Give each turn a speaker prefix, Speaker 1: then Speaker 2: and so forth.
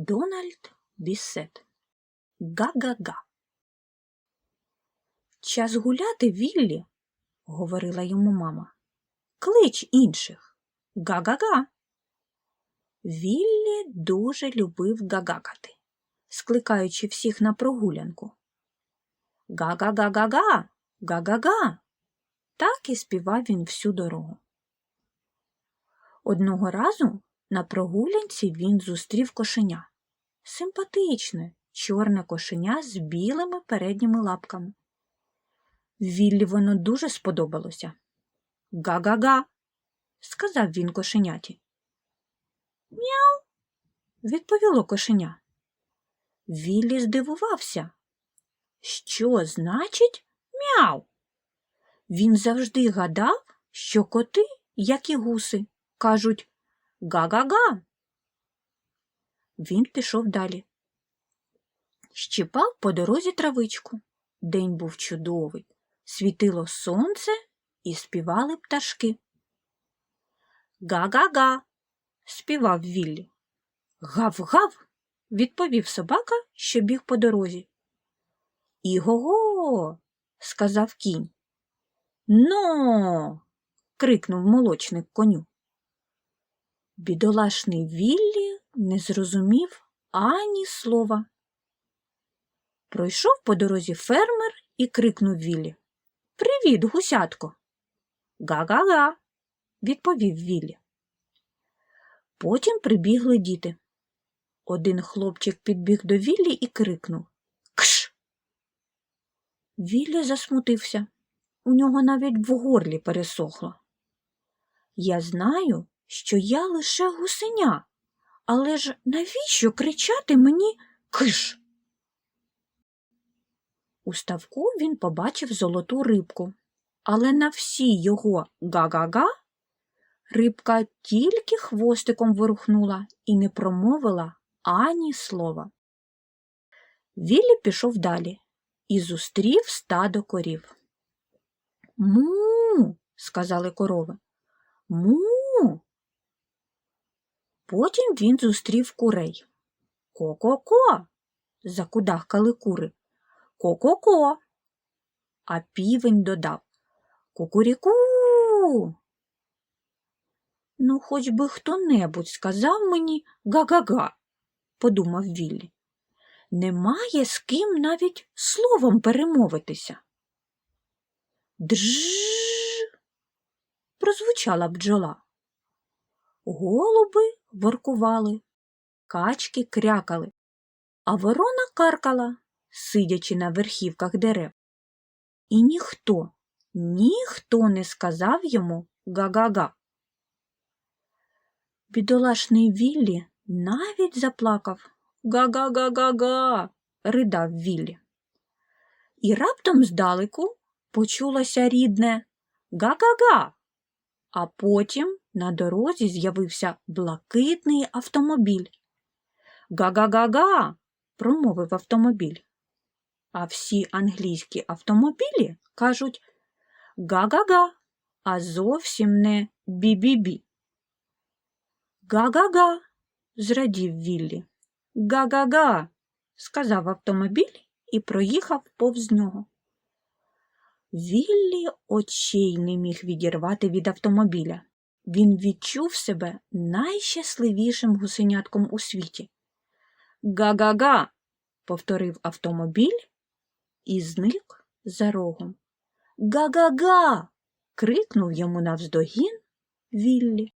Speaker 1: Макдональд Бісет. Га-га-га. Час гуляти, Віллі, говорила йому мама. Клич інших. Га-га-га. Віллі дуже любив гагакати, скликаючи всіх на прогулянку. Га-га-га-га-га, га-га-га. Так і співав він всю дорогу. Одного разу на прогулянці він зустрів кошеня. Симпатичне, чорне кошеня з білими передніми лапками. Віллі воно дуже сподобалося. Га-га-га, сказав він кошеняті. Мяу, відповіло кошеня. Віллі здивувався. Що значить мяу? Він завжди гадав, що коти, як і гуси, кажуть га-га-га. Він пішов далі. Щипав по дорозі травичку. День був чудовий. Світило сонце і співали пташки. Га-га-га, співав Віллі. Гав-гав, відповів собака, що біг по дорозі. Іго-го, сказав кінь. Но. крикнув молочник коню. Бідолашний Віллі не зрозумів ані слова. Пройшов по дорозі фермер і крикнув Віллі. Привіт, гусятко. Га-га-га, відповів Віллі. Потім прибігли діти. Один хлопчик підбіг до Віллі і крикнув Кш. Віллі засмутився. У нього навіть в горлі пересохло. Я знаю, що я лише гусеня, але ж навіщо кричати мені киш? У ставку він побачив золоту рибку, але на всі його га-га-га рибка тільки хвостиком вирухнула і не промовила ані слова. Віллі пішов далі і зустрів стадо корів. Му, сказали корови. Му. Потім він зустрів курей. Ко-ко-ко. закудахкали кури. Ко-ко-ко. А півень додав Кукуріку. Ну, хоч би хто-небудь сказав мені га-га-га, подумав Віллі. Немає з ким навіть словом перемовитися. Drж. прозвучала бджола. Голуби воркували, качки крякали, а ворона каркала, сидячи на верхівках дерев. І ніхто, ніхто не сказав йому га-га-га. Бідолашний Віллі навіть заплакав. Га-га-га-га-га, ридав Віллі. І раптом здалеку почулося рідне га-га-га, а потім на дорозі з'явився блакитний автомобіль. Га-га-га-га, промовив автомобіль. А всі англійські автомобілі кажуть га-га-га, а зовсім не бі-бі-бі. Га-га-га, зрадів Віллі. Га-га-га, сказав автомобіль і проїхав повз нього. Віллі очей не міг відірвати від автомобіля. Він відчув себе найщасливішим гусенятком у світі. Га-га-га, повторив автомобіль і зник за рогом. Га-га-га. крикнув йому навздогін Віллі.